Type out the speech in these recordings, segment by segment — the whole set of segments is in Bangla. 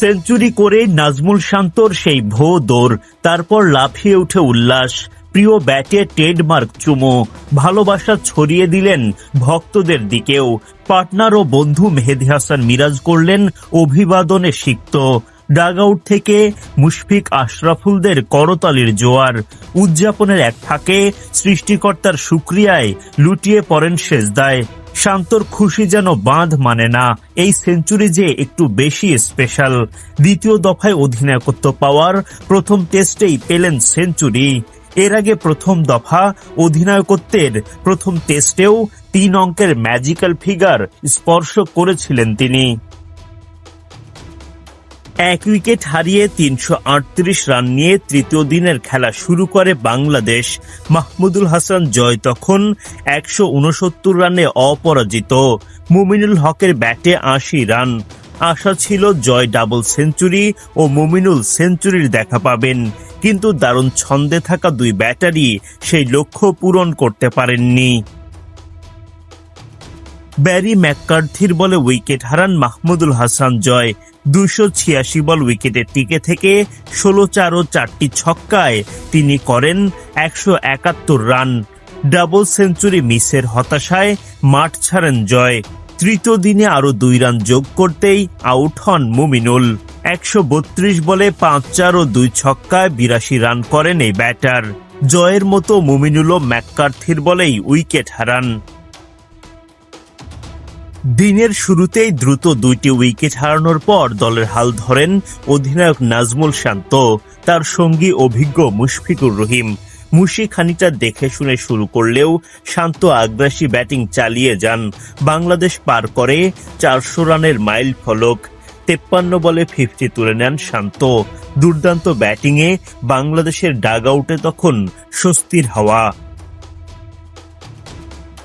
সেঞ্চুরি করে নাজমুল শান্তর সেই ভো দৌড়, তারপর লাফিয়ে উঠে উল্লাস। প্রিয় ব্যাটে ট্রেডমার্ক চুমো, ভালোবাসা ছড়িয়ে দিলেন ভক্তদের দিকেও। পার্টনার ও বন্ধু মেহেদি হাসান মিরাজ করলেন অভিবাদনে সিক্ত। ডাগআউট থেকে মুশফিক আশরাফুলদের করতালির জোয়ার। উদযাপনের এক ফাঁকে সৃষ্টিকর্তার সুক্রিয়ায় লুটিয়ে পড়েন সেজদায়। শান্তর খুশি যেন বাঁধ মানে না। এই সেঞ্চুরি যে একটু বেশি স্পেশাল দ্বিতীয় দফায় অধিনায়কত্ব পাওয়ার প্রথম টেস্টেই পেলেন সেঞ্চুরি। এর আগে প্রথম দফা অধিনায়কত্বের প্রথম টেস্টেও তিন অঙ্কের ম্যাজিক্যাল ফিগার স্পর্শ করেছিলেন তিনি। এক উইকেট হারিয়ে তিনশো আটত্রিশ রান নিয়ে তৃতীয় দিনের খেলা শুরু করে বাংলাদেশ। মাহমুদুল হাসান জয় তখন একশো উনসত্তর রানে অপরাজিত। মুমিনুল হকের ব্যাটে আশি রান। আশা ছিল জয় ডাবল সেঞ্চুরি ও মুমিনুল সেঞ্চুরির দেখা পাবেন। কিন্তু দারুণ ছন্দে থাকা দুই ব্যাটারি সেই লক্ষ্য পূরণ করতে পারেননি। ব্যারি ম্যাককার্থির বলে উইকেট হারান মাহমুদুল হাসান জয়। দুশো ছিয়াশি বল উইকেটে টিকে থেকে ষোলো চার ও চারটি ছক্কায় তিনি করেন একশো একাত্তর রান। ডাবল সেঞ্চুরি মিসের হতাশায় মাঠ ছাড়েন জয়। তৃতীয় দিনে আরও দুই রান যোগ করতেই আউট হন মুমিনুল। একশো বত্রিশ বলে পাঁচ চার ও দুই ছক্কায় বিরাশি রান করেন এই ব্যাটার। জয়ের মতো মুমিনুলও ম্যাককার্থির বলেই উইকেট হারান। দিনের শুরুতেই দ্রুত দুইটি উইকেট হারানোর পর দলের হাল ধরেন অধিনায়ক নাজমুল শান্ত, তার সঙ্গী অভিজ্ঞ মুশফিকুর রহিম। মুশি খানিকটা দেখে শুনে শুরু করলেও শান্ত আগ্রাসী ব্যাটিং চালিয়ে যান। বাংলাদেশ পার করে চারশো রানের মাইল ফলক। তেপ্পান্ন বলে ফিফটি তুলে নেন শান্ত। দুর্দান্ত ব্যাটিংয়ে বাংলাদেশের ডাগ আউটে তখন স্বস্তির হাওয়া।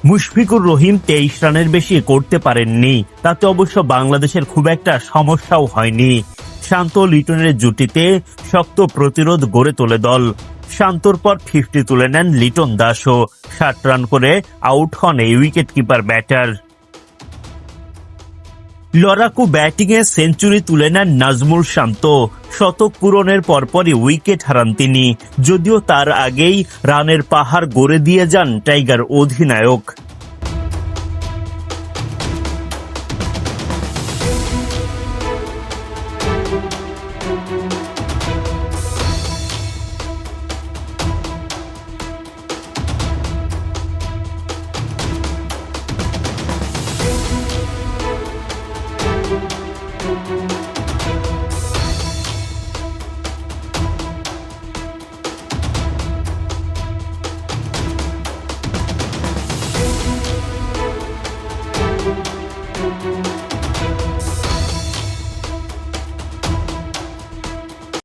মুশফিকুর রহিম তেইশ রানের বেশি করতে পারেননি। তাতে অবশ্য বাংলাদেশের খুব একটা সমস্যাও হয়নি। শান্ত লিটনের জুটিতে শক্ত প্রতিরোধ গড়ে তোলে দল। শান্তর পর ফিফটি তুলে নেন লিটন দাসও। ষাট রান করে আউট হন এই উইকেট কিপার ব্যাটার। লড়াকু ব্যাটিংয়ে সেঞ্চুরি তুলে নেন নাজমুল শান্ত। শতক পূরণের পরপরই উইকেট হারান তিনি, যদিও তার আগেই রানের পাহাড় গড়ে দিয়ে যান টাইগার অধিনায়ক।